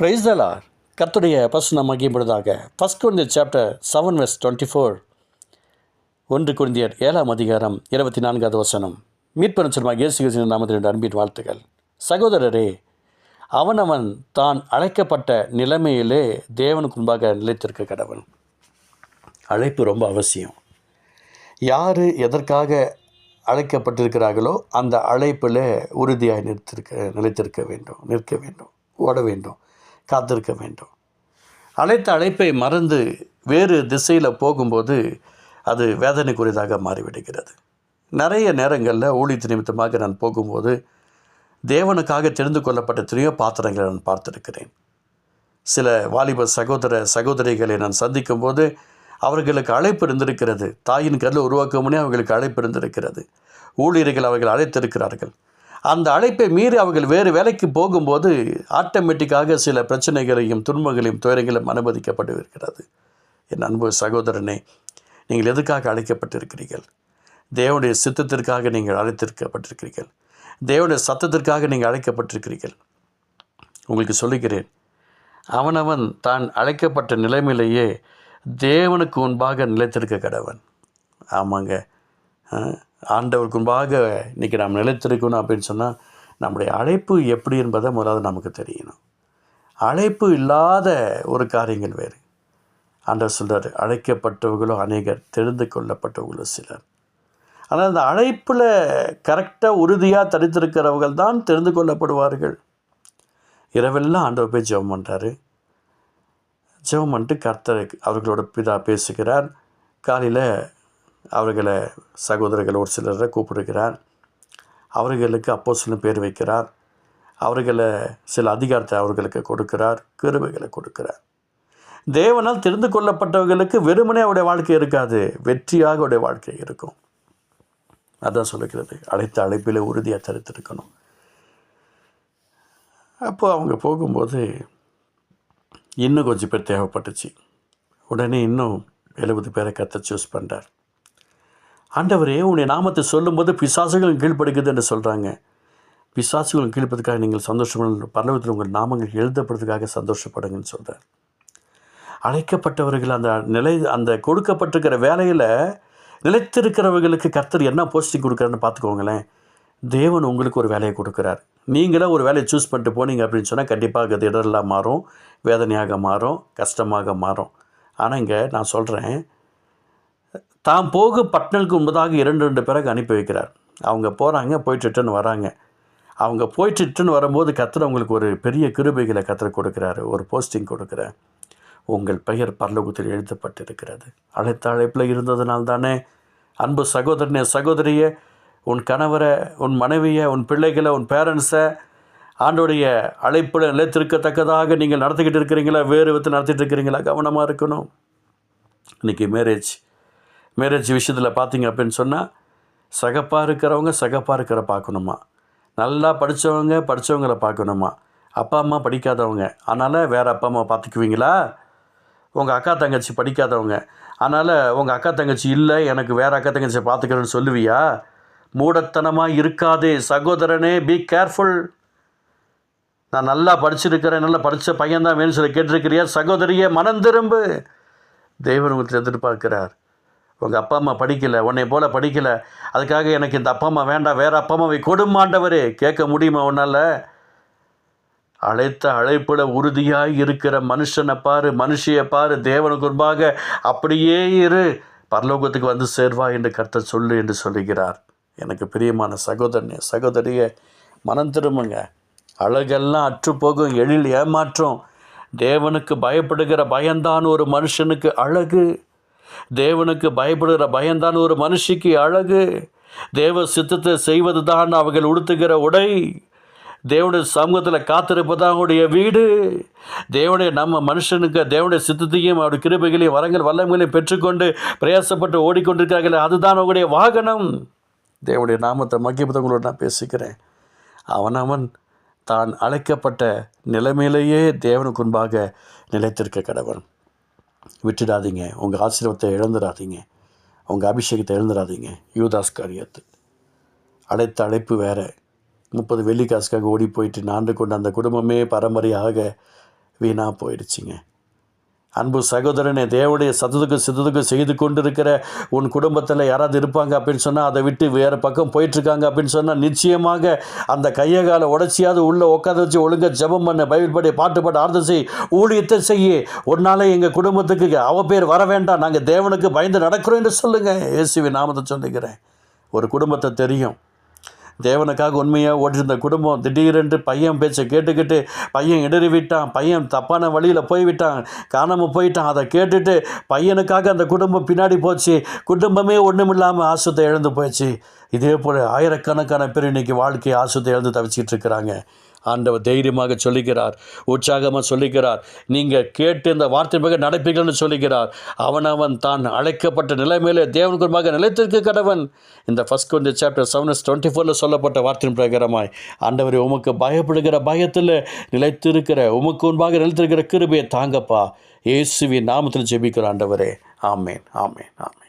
Price தலார் கத்துடைய பசு நம்ம மகிம்படுதாக ஃபஸ்ட் குழந்தையர் chapter seven verse twenty four ஒன்று குழந்தையர் ஏழாம் அதிகாரம் இருபத்தி நான்காவது வசனம். மீட்பெரும் செல்வமாக இயேசு கிறிஸ்துவின் நாமத்தின் அன்பின் வாழ்த்துக்கள். சகோதரரே அவனவன் தான் அழைக்கப்பட்ட நிலைமையிலே தேவனுக்கு முன்பாக நிலைத்திருக்க கடவன். அழைப்பு ரொம்ப அவசியம். யார் எதற்காக அழைக்கப்பட்டிருக்கிறார்களோ அந்த அழைப்பில் உறுதியாக நிறுத்திருக்க நிலைத்திருக்க வேண்டும் நிற்க வேண்டும் ஓட வேண்டும். காத்திருக்க வேண்டும். அழைத்த அழைப்பை மறந்து வேறு திசையில் போகும்போது அது வேதனைக்குரியதாக மாறிவிடுகிறது. நிறைய நேரங்களில் ஊழியத்து நிமித்தமாக நான் போகும்போது தேவனுக்காக தெரிந்து கொள்ளப்பட்ட எத்தனையோ பாத்திரங்களை நான் பார்த்திருக்கிறேன். சில வாலிப சகோதர சகோதரிகளை நான் சந்திக்கும் போது அவர்களுக்கு அழைப்பு இருந்திருக்கிறது. தாயின் கல்லை உருவாக்க முன்னே அவர்களுக்கு அழைப்பு இருந்திருக்கிறது. ஊழியர்கள் அவர்கள் அழைத்திருக்கிறார்கள். அந்த அழைப்பை மீறி அவர்கள் வேறு வேலைக்கு போகும்போது ஆட்டோமேட்டிக்காக சில பிரச்சனைகளையும் துன்பங்களையும் துயரங்களையும் அனுமதிக்கப்பட்டிருக்கிறது. என் அன்பு சகோதரனே நீங்கள் எதுக்காக அழைக்கப்பட்டிருக்கிறீர்கள்? தேவனுடைய சித்தத்திற்காக நீங்கள் அழைத்திருக்கப்பட்டிருக்கிறீர்கள். தேவனுடைய சத்தத்திற்காக நீங்கள் அழைக்கப்பட்டிருக்கிறீர்கள். உங்களுக்கு சொல்லுகிறேன் அவனவன் தான் அழைக்கப்பட்ட நிலைமையிலேயே தேவனுக்கு முன்பாக நிலைத்திருக்க கடவன். ஆமாங்க. ஆண்டவருக்கு முன்பாக இன்றைக்கி நாம் நிலைத்திருக்கணும் அப்படின்னு சொன்னால் நம்முடைய அழைப்பு எப்படி என்பதை முதலாவது நமக்கு தெரியணும். அழைப்பு இல்லாத ஒரு காரியங்கள் வேறு. ஆண்டவர் சொல்கிறார் அழைக்கப்பட்டவர்களும் அநேகர் தெரிந்து கொள்ளப்பட்டவர்களும் சிலர். ஆனால் அந்த அழைப்பில் கரெக்டாக உறுதியாக தடுத்திருக்கிறவர்கள் தான் தெரிந்து கொள்ளப்படுவார்கள். இரவெல்லாம் ஆண்டவர் போய் ஜெபம் பண்ணுறாரு ஜெபம் பண்ணிட்டு கர்த்தர் அவர்களோட பிதா பேசுகிறார். காலையில் அவர்களை சகோதரர்கள் ஒரு சிலரை கூப்பிடுகிறார். அவர்களுக்கு அப்போ சில பேர் வைக்கிறார். அவர்களை சில அதிகாரத்தை அவர்களுக்கு கொடுக்கிறார். கிருபைகளை கொடுக்கிறார். தேவனால் தெரிந்து கொள்ளப்பட்டவர்களுக்கு வெறுமனே அவருடைய வாழ்க்கை இருக்காது. வெற்றியாக அவருடைய வாழ்க்கை இருக்கும். அதான் சொல்லுகிறது. அழைத்த அழைப்பில் உறுதியாக தரித்திருக்கணும். அப்போது அவங்க போகும்போது இன்னும் கொஞ்சம் பேர் தேவைப்பட்டுச்சு. உடனே இன்னும் எழுபது பேரை கத்த சூஸ் பண்ணுறார் ஆண்டவரே உன்னுடைய நாமத்தை சொல்லும்போது பிசாசுகள் கீழ்ப்படுகிறது என்று சொல்கிறாங்க பிசாசுகள் கீழ்ப்பதுக்காக நீங்கள் சந்தோஷப்பட பரலவத்தில் உங்கள் நாமங்கள் எழுதப்படுறதுக்காக சந்தோஷப்படுங்கன்னு சொல்கிறார் அழைக்கப்பட்டவர்கள் அந்த நிலை அந்த கொடுக்கப்பட்டிருக்கிற வேலையில் நிலைத்திருக்கிறவர்களுக்கு கர்த்தர் என்ன போஸ்டிங் கொடுக்குறாருன்னு பார்த்துக்கோங்களேன். தேவன் உங்களுக்கு ஒரு வேலையை கொடுக்குறார். நீங்களே ஒரு வேலையை சூஸ் பண்ணிட்டு போனீங்க அப்படின்னு சொன்னால் கண்டிப்பாக அது இடரெல்லாம் மாறும்? வேதனையாக மாறும் கஷ்டமாக மாறும். ஆனால் இங்கே நான் சொல்கிறேன் தாம் போக பட்னலுக்கு முன்பதாக இரண்டு ரெண்டு பிறகு அனுப்பி வைக்கிறார். அவங்க போகிறாங்க போயிட்டு ரிட்டர்ன் வராங்க. அவங்க போயிட்டு ரிட்டர்ன் வரும்போது கத்தர் அவங்களுக்கு ஒரு பெரிய கிருபைகளை கத்தர் கொடுக்குறாரு ஒரு போஸ்டிங் கொடுக்குறார். உங்கள் பெயர் பரலோகத்தில் எழுதப்பட்டிருக்கிறது. அழைத்த அழைப்பில் இருந்ததுனால் தானே அன்பு சகோதரனே சகோதரியே உன் கணவரை உன் மனைவியை உன் பிள்ளைகளை உன் பேரண்ட்ஸை ஆண்டோடைய அழைப்பில் நிலைத்திருக்கத்தக்கதாக நீங்கள் நடத்திக்கிட்டு இருக்கிறீங்களா? வேறு விதத்தில் நடத்திட்டு இருக்கிறீங்களா? கவனமாக இருக்கணும். இன்றைக்கி மேரேஜ் மேரேஜ் விஷயத்தில் பார்த்தீங்க அப்படின்னு சொன்னால் சகப்பாக இருக்கிறவங்க சகப்பாக இருக்கிற பார்க்கணுமா நல்லா படித்தவங்க படித்தவங்கள பார்க்கணுமா அப்பா அம்மா படிக்காதவங்க. அதனால் வேறு அப்பா அம்மா பார்த்துக்குவீங்களா உங்கள் அக்கா தங்கச்சி படிக்காதவங்க. அதனால் உங்கள் அக்கா தங்கச்சி இல்லை எனக்கு வேறு அக்கா தங்கச்சியை பார்த்துக்கிறேன்னு சொல்லுவியா? மூடத்தனமாக இருக்காதே சகோதரனே பி கேர்ஃபுல் நான் நல்லா படிச்சிருக்கிறேன் நல்லா படித்த பையன்தான் வேணும்னு சொல்லி கேட்டிருக்கிறியா? சகோதரியே மனம் திரும்பு. தேவன் உங்களுக்கு எதிர்பார்க்கிறார் உங்கள் அப்பா அம்மா படிக்கலை உன்னை போல் படிக்கலை. அதுக்காக எனக்கு இந்த அப்பா அம்மா வேண்டாம் வேறு அப்பா அம்மாவை கொடுமாண்டவரே கேட்க முடியுமா உன்னால்? அழைத்த அழைப்பில் உறுதியாக இருக்கிற மனுஷனை பாரு மனுஷியை பாரு தேவனுக்கு முன்பாக அப்படியே இரு. பரலோகத்துக்கு வந்து சேர்வா என்று கருத்தை சொல்லு என்று சொல்லுகிறார். எனக்கு பிரியமான சகோதரனே சகோதரியை மனம் திரும்புங்க. அழகெல்லாம் அற்றுப்போகும் எழில் ஏமாற்றம். தேவனுக்கு பயப்படுகிற பயந்தான் ஒரு மனுஷனுக்கு அழகு. தேவனுக்கு பயப்படுகிற பயந்தான் ஒரு மனுஷிக்கு அழகு. தேவ சித்தத்தை செய்வது தான் அவர்கள் உடுத்துகிற உடை. தேவனுடைய சமூகத்தில் காத்திருப்பதான் அவனுடைய வீடு. தேவனுடைய நம்ம மனுஷனுக்கு தேவனுடைய சித்தத்தையும் அவருடைய கிருபைகளையும் வரங்கள் வல்லங்களையும் பெற்றுக்கொண்டு பிரயாசப்பட்டு ஓடிக்கொண்டிருக்கிறார்கள் அதுதான் அவங்களுடைய வாகனம். தேவனுடைய நாமத்தை மகிழ்பதங்களோடு நான் பேசுகிறேன். அவனவன் தான் அழைக்கப்பட்ட நிலைமையிலேயே தேவனுக்கு முன்பாக நிலைத்திருக்க கடவன் விட்டுடாதீங்க. உங்கள் ஆசீர்வத்தை இழந்துடாதீங்க. உங்கள் அபிஷேகத்தை இழந்துடாதீங்க. யூதாஸ் காரியத்து. அழைத்த அழைப்பு வேறு. முப்பது வெள்ளி காசுக்காக ஓடி போயிட்டு நாண்டு கொண்டு அந்த குடும்பமே பரம்பரையாக வீணாக போயிடுச்சுங்க. அன்பு சகோதரனே தேவடைய சத்தத்துக்கும் சித்தத்துக்கும் செய்து கொண்டிருக்கிற உன் குடும்பத்தில் யாராவது இருப்பாங்க அப்படின்னு சொன்னால் அதை விட்டு வேறு பக்கம் போயிட்டுருக்காங்க அப்படின்னு சொன்னால் நிச்சயமாக அந்த கையை காலை உடச்சியாவது உள்ளே உட்காந்து வச்சு ஒழுங்கா ஜெபம் பண்ண பைபிள் படி பாட்டு பாட்டு ஆர்த்தம் செய் ஊழியத்தை செய்ய. ஒரு நாளே எங்கள் குடும்பத்துக்கு அவ பேர் வர வேண்டாம். நாங்கள் தேவனுக்கு பயந்து நடக்கிறோம் என்று சொல்லுங்கள் இயேசுவி நாமத்தை சொல்லிக்கிறேன் ஒரு குடும்பத்தை தெரியும். தேவனுக்காக உண்மையாக ஓட்டிருந்த குடும்பம் திடீரென்று பையன் பேச்சை கேட்டுக்கிட்டு பையன் இடறி விட்டான் பையன் தப்பான வழியில் போய்விட்டான். காணாமல் போயிட்டான். அதை கேட்டுட்டு பையனுக்காக அந்த குடும்பம் பின்னாடி போச்சு. குடும்பமே ஒன்றும் இல்லாமல் ஆசுத்தை இழந்து போயிடுச்சு இதே போல் ஆயிரக்கணக்கான பேர் இன்னைக்கு வாழ்க்கையை ஆசுத்தை இழந்து தவிச்சிட்டு இருக்கிறாங்க. ஆண்டவர் தைரியமாக சொல்லுகிறார் உற்சாகமாக சொல்லுகிறார். நீங்கள் கேட்டு இந்த வார்த்தை மிக நடப்பீர்கள்னு சொல்லுகிறார். அவனவன் தான் அழைக்கப்பட்ட நிலைமையிலே தேவனுக்குமாக நிலைத்திருக்க கடவன். இந்த ஃபஸ்ட் கொஞ்ச சாப்டர் செவன் டுவெண்ட்டி ஃபோரில் சொல்லப்பட்ட வார்த்தையின் பிரகாரமாய் ஆண்டவரை உமக்கு பயப்படுகிற பயத்தில் நிலைத்திருக்கிற உமக்கு முன்பாக நிலைத்திருக்கிற கிருபையை தாங்கப்பா. இயேசுவின் நாமத்தில் ஜெபிக்கிற ஆண்டவரே. ஆமேன் ஆமேன் ஆமேன்.